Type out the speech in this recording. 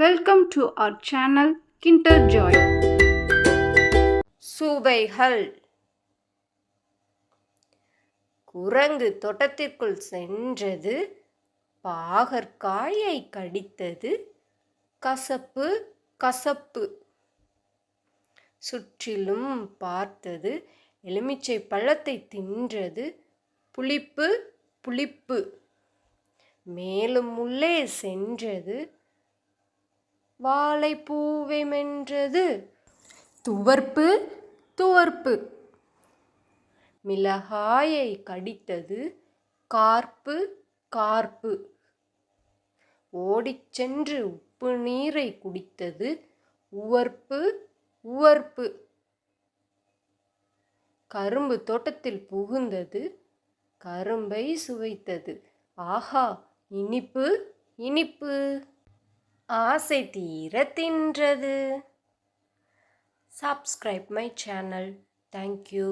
Welcome to our channel Kinder Joy சுவைகள். குரங்கு தோட்டத்திற்குள் சென்றது பாகற்காயை கடித்தது கசப்பு கசப்பு. சுற்றிலும் பார்த்தது எலுமிச்சை பழத்தை தின்றது புளிப்பு புளிப்பு. மேலும் உள்ளே சென்றது வாழைப்பூவை மென்றது. துவர்ப்பு துவர்ப்பு. மிளகாயை கடித்தது கார்ப்பு கார்ப்பு. ஓடிச் சென்று உப்பு நீரை குடித்தது உவர்ப்பு உவர்ப்பு. கரும்பு தோட்டத்தில் புகுந்தது கரும்பை சுவைத்தது. ஆஹா இனிப்பு இனிப்பு. ஆசை தீர தின்றது subscribe my channel thank you